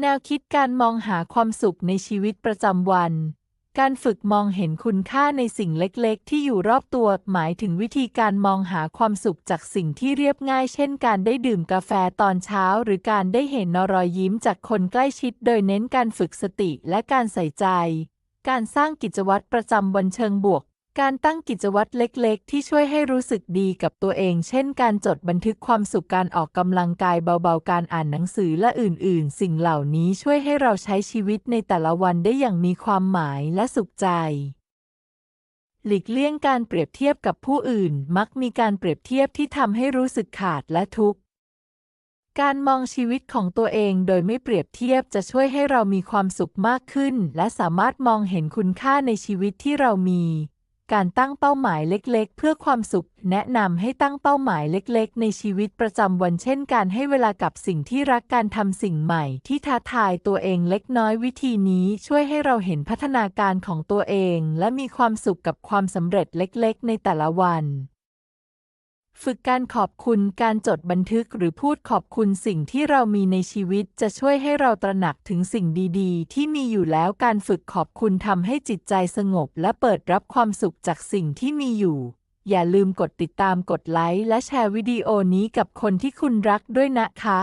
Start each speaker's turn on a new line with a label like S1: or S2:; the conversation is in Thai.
S1: แนวคิดการมองหาความสุขในชีวิตประจำวัน การฝึกมองเห็นคุณค่าในสิ่งเล็กๆ ที่อยู่รอบตัว หมายถึงวิธีการมองหาความสุขจากสิ่งที่เรียบง่าย เช่น การได้ดื่มกาแฟตอนเช้า หรือการได้เห็นรอยยิ้มจากคนใกล้ชิด โดยเน้นการฝึกสติและการใส่ใจ การสร้างกิจวัตรประจำวันเชิงบวก การตั้งกิจวัตรเล็กๆ ที่ช่วยให้รู้สึกดีกับตัวเอง เช่น การจดบันทึกความสุข การออกกำลังกายเบาๆ การอ่านหนังสือและอื่นๆ สิ่งเหล่านี้ช่วยให้เราใช้ชีวิตในแต่ละวันได้อย่างมีความหมายและสุขใจ หลีกเลี่ยงการเปรียบเทียบกับผู้อื่น มักมีการเปรียบเทียบที่ทำให้รู้สึกขาดและทุกข์ การมองชีวิตของตัวเองโดยไม่เปรียบเทียบจะช่วยให้เรามีความสุขมากขึ้น และสามารถมองเห็นคุณค่าในชีวิตที่เรามี การตั้งเป้าหมายเล็กๆ เพื่อความสุข แนะนำให้ตั้งเป้าหมายเล็กๆ ในชีวิตประจำวันเช่น การให้เวลากับสิ่งที่รักการทำสิ่งใหม่ ที่ท้าทายตัวเองเล็กน้อยวิธีนี้ช่วยให้เราเห็นพัฒนาการของตัวเอง และมีความสุขกับความสำเร็จเล็กๆ ในแต่ละวัน ฝึกการขอบคุณการจดบันทึกหรือพูดขอบคุณสิ่งที่เรามีในชีวิตจะช่วยให้เราตระหนักถึงสิ่งดีๆ ที่มีอยู่แล้วการฝึกขอบคุณทำให้จิตใจสงบ และเปิดรับความสุขจากสิ่งที่มีอยู่ อย่าลืมกดติดตามกดไลค์และแชร์วิดีโอนี้กับคนที่คุณรักด้วยนะคะ